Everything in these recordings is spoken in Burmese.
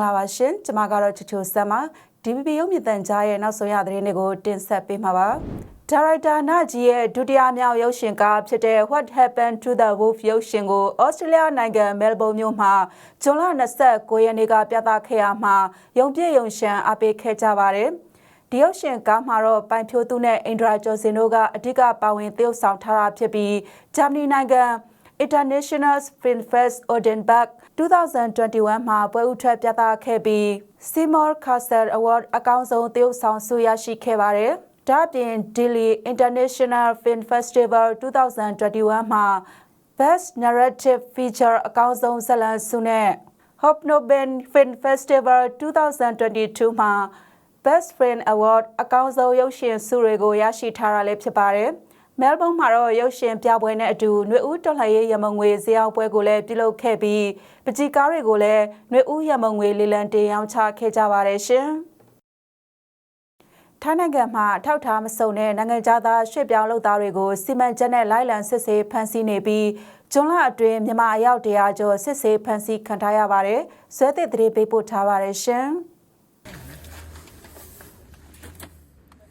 ္ဂလာပါရှင်ကျွန်မကတော့ချူချူဆမ်ပါ DPP ရုပ်မြင့်တန်ကြားရဲ့နောက်ဆုံးရသတင်းတွေကိုတင်ဆက်ပေးမှာပါဒါရိုက်တာနာကြီးရဲ့ဒုတိယမြောက်ရုပ်ရှင်ကားဖြစ်တဲ့ What Happened to the Wolf ရုပ်ရှင်ကိုဩစတြေးလျနိုင်ငံမဲလ်ဘုန်းမြို့မှာဇွန်လ29ရက်နေ့ကပြသခဲ့ရမှာရုံပြည့်ရုံရှမ်းအပေးခဲ့ကြပါတယ်ဒီရုပ်ရှင်ကားမှာတော့ပိုင်ဖြိုးသူနဲ့အင်ဒရာကျော်စင်တို့ကအဓိကပါဝင်သရုပ်ဆောင်ထားတာဖြစ်ပြီးဂျာမနီနိုင်ငံ International Film Fest Oldenburg 2021မှာပွဲဥထွက်ပြသခဲ့ပြီး Seymour Castle Award အကောင်းဆုံးသရုပ်ဆောင်ဆုရရှိခဲ့ပါတယ်။ဒါ့အပြင် Delhi International Film Festival 2021မှာ Best Narrative Feature အကောင်းဆုံးဇာတ်လမ်းဆုနဲ့ Hopnoben Film Festival 2022မှာ Best Friend Award အကောင်းဆုံးရုပ်ရှင်ဆုတွေကိုရရှိထားတာလည်းဖြစ်ပါတယ်။ မဲလ်ဘုန်းမှာတော့ရုပ်ရှင်ပြပွဲနဲ့အတူຫນွေဦးတော်လှန်ရေးရမုံငွေဇေယောက်ပွဲကိုလည်းပြုလုပ်ခဲ့ပြီးပကြီကားတွေကိုလည်းຫນွေဦးရမုံငွေလေလံတင်ရောင်းချခဲ့ကြပါတယ်ရှင်။ထိုင်းနိုင်ငံမှာထောက်ထားမစုံတဲ့နိုင်ငံသားရွှေ့ပြောင်းလုပ်သားတွေကိုစီမံချက်နဲ့လိုက်လံစစ်ဆေးဖမ်းဆီးနေပြီးဂျွန်လအတွင်းမြန်မာအယောက်တရာကျော်စစ်ဆေးဖမ်းဆီးခံထားရပါတယ်။ဇွဲသစ်သတင်းပေးပို့ထားပါတယ်ရှင်။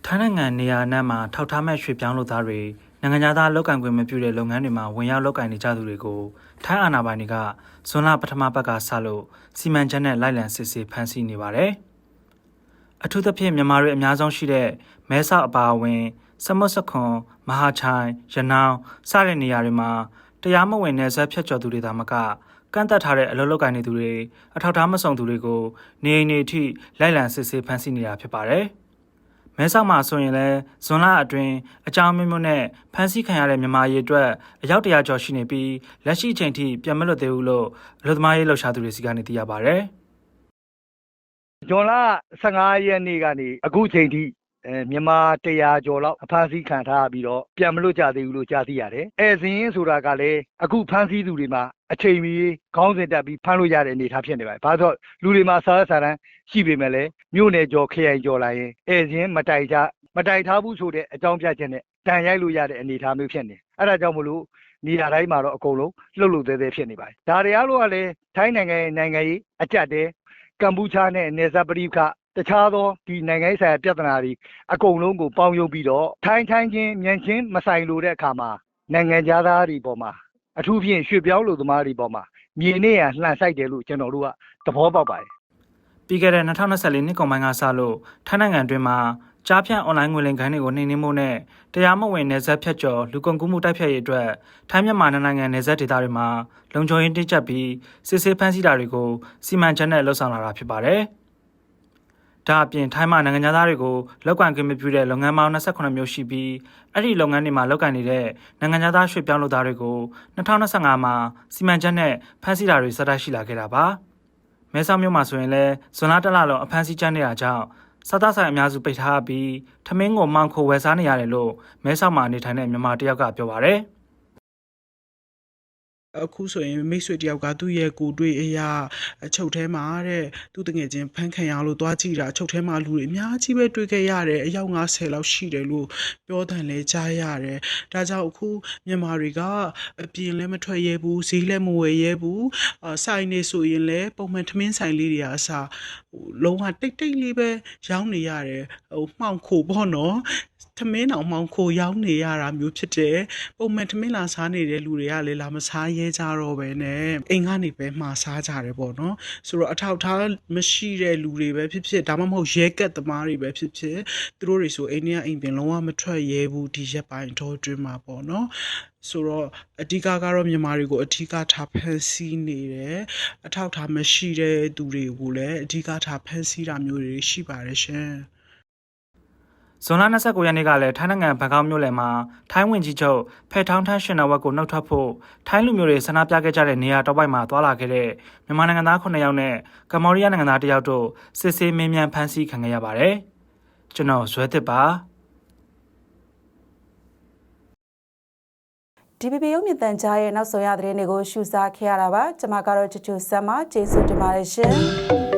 ထိုင်းနိုင်ငံနေရာအနှံ့မှာထောက်ထားမဲ့ရွှေပြောင်းလုပ်သားတွေ နိုင်ငံသားလောက်ကန်ခွင့်မပြုတဲ့လုပ်ငန်းတွေမှာဝင်ရောက်လုပ်ကင်နေကြသူတွေကိုထိုင်းအာဏာပိုင်တွေကဇွန်လပထမပတ်ကစလို့စီမံချက်နဲ့လိုက်လံစစ်ဆေးဖမ်းဆီးနေပါတယ်။အထူးသဖြင့်မြန်မာတွေအများဆုံးရှိတဲ့မဲဆောက်အပါအဝင်စမွတ်စခွန်မဟာချိုင်ရနောင်းစတဲ့နေရာတွေမှာတရားမဝင်တဲ့ဇက်ဖြတ်ကျော်သူတွေသာမကကန့်သက်ထားတဲ့အလုပ်လုပ်ကိုင်နေသူတွေအထောက်အထားမစုံသူတွေကိုနေအိမ်တွေအထိလိုက်လံစစ်ဆေးဖမ်းဆီးနေတာဖြစ်ပါတယ်။ မဲဆောက်မှာဆိုရင်လည်းဇွန်လအတွင်းအကြောင်းမျိုးမျိုးနဲ့ဖမ်းဆီးခံရတဲ့မြန်မာရေးအတွက်အယောက်တရာကျော်ရှိနေပြီးလက်ရှိအချိန်ထိပြန်မလွတ်သေးဘူးလို့အလုပ်သမားရေးလှုပ်ရှားသူတွေစီကနေသိရပါဗျ။ဂျွန်လ15ရက်နေ့ကနေအခုချိန်ထိ အဲမြန်မာ100ကျော်လောက်အဖမ်းဆီးခံထားရပြီးတော့ပြန်မလွတ်ကြသေးဘူးလို့ကြားသိရတယ်။အဲဇင်းရင်ဆိုတာကလည်းအခုဖမ်းဆီးသူတွေမှာအချိန်မီခေါင်းစဉ်တက်ပြီးဖမ်းလို့ရတဲ့အနေအထားဖြစ်နေပါတယ်။ဘာလို့လူတွေမှာစားရစာတမ်းရှိပေမဲ့လည်းမြို့နယ်ကျော်ခရိုင်ကျော်လာရင်အဲဇင်းမတိုင်ကြမတိုင်ထားဘူးဆိုတဲ့အကြောင်းပြချက်နဲ့တန်ရိုက်လို့ရတဲ့အနေအထားမျိုးဖြစ်နေ။အဲဒါကြောင့်မလို့နေရာတိုင်းမှာတော့အကုန်လုံးလှုပ်လှုပ်သေးသေးဖြစ်နေပါတယ်။ဒါတွေအားလုံးကလည်းထိုင်းနိုင်ငံရဲ့နိုင်ငံရေးအကြက်တဲကမ်ပူချာနဲ့နေဇာပရိခ တခြားသောဒီနိုင်ငံရေးဆိုင်ရာပြဿနာတွေအကုန်လုံးကိုပေါင်းယုံပြီးတော့ထိုင်းထိုင်းချင်းမြန်ချင်းမဆိုင်လို့တဲ့အခါမှာနိုင်ငံသားတွေပေါ်မှာအထူးဖြင့်ရွှေပြောင်းလူသမားတွေပေါ်မှာမြေနေရလှန်ဆိုင်တယ်လို့ကျွန်တော်တို့ကသဘောပေါက်ပါတယ်ပြီးခဲ့တဲ့2024နှစ်ကုန်ပိုင်းကစလို့ထိုင်းနိုင်ငံတွင်းမှာကြားဖြန့်အွန်လိုင်းငွေလိမ်ခိုင်းတွေကိုနှိမ်နင်းမှုနဲ့တရားမဝင်နယ်စပ်ဖြတ်ကျော်လူကုန်ကူးမှုတိုက်ဖျက်ရေးအတွက်ထိုင်းမြန်မာနိုင်ငံနယ်စပ်ဒေသတွေမှာလုံခြုံရေးတင်းကျပ်ပြီးစစ်ဆေးဖမ်းဆီးတာတွေကိုစီမံချက်နဲ့လှုပ်ဆောင်လာတာဖြစ်ပါတယ်။ ဒါအပြင်ထိုင်းမှာနိုင်ငံသားတွေကိုလောက်ကန်ခွင့်မပြုတဲ့လုပ်ငန်းပေါင်း28မျိုးရှိပြီးအဲ့ဒီလုပ်ငန်းတွေမှာလောက်ကန်နေတဲ့နိုင်ငံသားရွှေ့ပြောင်းလုပ်သားတွေကို2025မှာစီမံချက်နဲ့ဖမ်းဆီးတာတွေစတိုက်ရှိလာခဲ့တာပါ။မဲဆောက်မြို့မှာဆိုရင်လည်းဇွန်လတလလုံးအဖမ်းဆီးကြမ်းနေတာကြောင့်စားသားဆိုင်အများစုပိတ်ထားပြီးထမင်းကိုမှောင်ခိုဝယ်စားနေရတယ်လို့မဲဆောက်မှာနေထိုင်တဲ့မြန်မာတယောက်ကပြောပါရယ် အခုဆိုရင်မိတ်ဆွေတယောက်ကသူ့ရဲ့ကိုတွေ့အရာအချုပ်ထဲမှာတဲ့သူတငယ်ချင်းဖန်ခံရလို့သွားကြည့်တာအချုပ်ထဲမှာလူတွေအများကြီးပဲတွေ့ခဲ့ရတယ်အယောက်90လောက်ရှိတယ်လို့ပြောတယ်လဲကြားရတယ်ဒါကြောင့်အခုမြန်မာတွေကအပြင်လည်းမထွက်ရဲဘူးဈေးလည်းမဝယ်ရဲဘူးအဆိုင်နေဆိုရင်လည်းပုံမှန်ထမင်းဆိုင်လေးတွေကအစားဟိုလုံးဝတိတ်တိတ်လေးပဲရောင်းနေရတယ်ဟိုမှောင်ခိုပေါ့နော်ထမင်းတောင်မှောင်ခိုရောင်းနေရတာမျိုးဖြစ်တယ်ပုံမှန်ထမင်းလာစားနေတဲ့လူတွေကလည်းလာမစားရဲကြတော့ပဲနဲ့အိမ်ကနေပဲမှာစားကြတယ်ပေါ့နော်ဆိုတော့အထောက်ထားမရှိတဲ့လူတွေပဲဖြစ်ဖြစ်ဒါမှမဟုတ်ရဲကက်သမားတွေပဲဖြစ်ဖြစ်သူတို့တွေဆိုအိမ်ထဲကအိမ်ပြင်လုံးဝမထွက်ရဲဘူးဒီရက်ပိုင်းတော့အတွင်းမှာပေါ့နော်ဆိုတော့အဓိကကတော့မြန်မာတွေကိုအဓိကထားဖန်ဆီးနေတယ်အထောက်ထားမရှိတဲ့သူတွေကိုလည်းအဓိကထားဖန်ဆီးတာမျိုးတွေရှိပါတယ်ရှင် ဇွန်လ29ရက်နေ့ကလည်းထိုင်းနိုင်ငံဘန်ကောက်မြို့လယ်မှာထိုင်းဝင်ကြီးချုပ်ဖဲထောင်းထန်းရှင်နာဝက်ကိုနှုတ်ထွက်ဖို့ထိုင်းလူမျိုးတွေဆန္ဒပြခဲ့ကြတဲ့နေရာတောက်ပိုက်မှာသွာလာခဲ့တဲ့မြန်မာနိုင်ငံသား9ယောက်နဲ့ကမ္ဘောဒီးယားနိုင်ငံသား1ယောက်တို့စစ်ဆေးမင်းမြန်ဖမ်းဆီးခံခဲ့ရပါတယ်။ကျွန်တော်ဇွဲသစ်ပါ DPP ရုပ်မြင့်တန်ကြားရဲ့နောက်ဆုံးရသတင်းတွေကိုရှုစားခဲ့ရတာပါကျွန်မကတော့ချူချူဆမ်မကျေးဇူးတင်ပါတယ်ရှင်